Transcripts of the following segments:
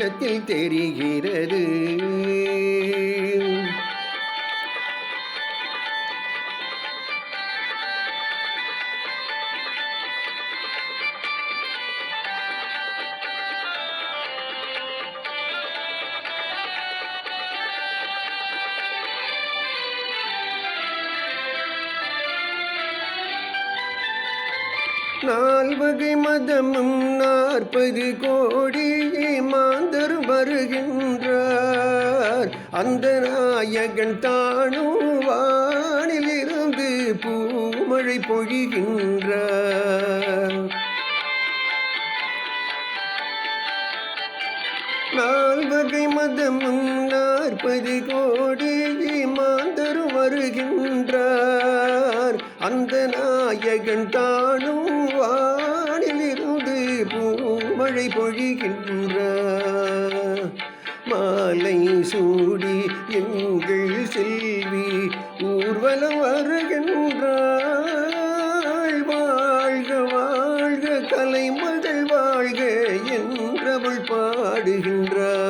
உள்ளத்தில் தெரிகிறது. நால்வகை மதமும் நாற்பது கோடி மாந்தர் வருகின்றார். அந்த நாயகன் தானுவானிலிருந்து பூமழை பொழிகின்றார். நால்வகை மதமும் நாற்பது கோடி மாந்தர் வருகின்றார். அந்த நாயகன் தானும் வானிலிருந்து பூமழை பொழிகின்ற மாலை சூடி எங்கள் செல்வி ஊர்வலம் வருகின்றாள். வாழ்க வாழ்க கலைமகள் வாழ்க என்றவள் பாடுகின்றார்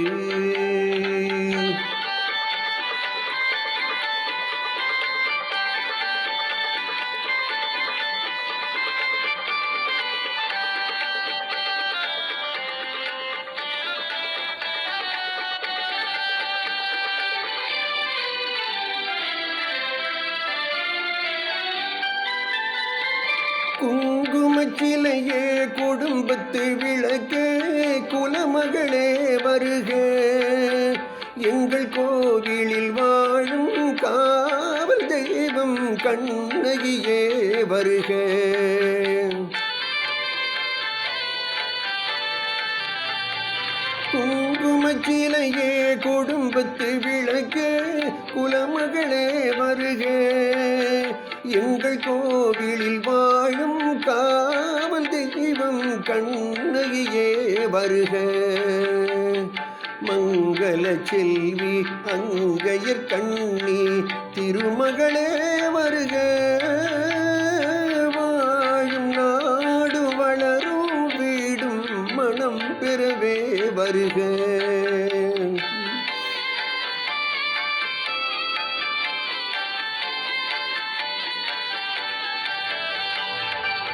குங்குமச்சிலையே குடும்பத்து விளக்கே குலமகளே வருக. எங்கள் கோவிலில் வாழும் காவல் தெய்வம் கண்ணகியே வருக. குங்குமச்சிலையே குடும்பத்து விளக்கே குலமகளே வருக. எங்கள் கோவிலில் வாழும் காவல் தெய்வம் கண்ணையே வருக. மங்கள செல்வி அங்கையர் கண்ணி திருமகளே வருக. வாழும் நாடு வளரும் வீடும் மனம் பெறவே வருக.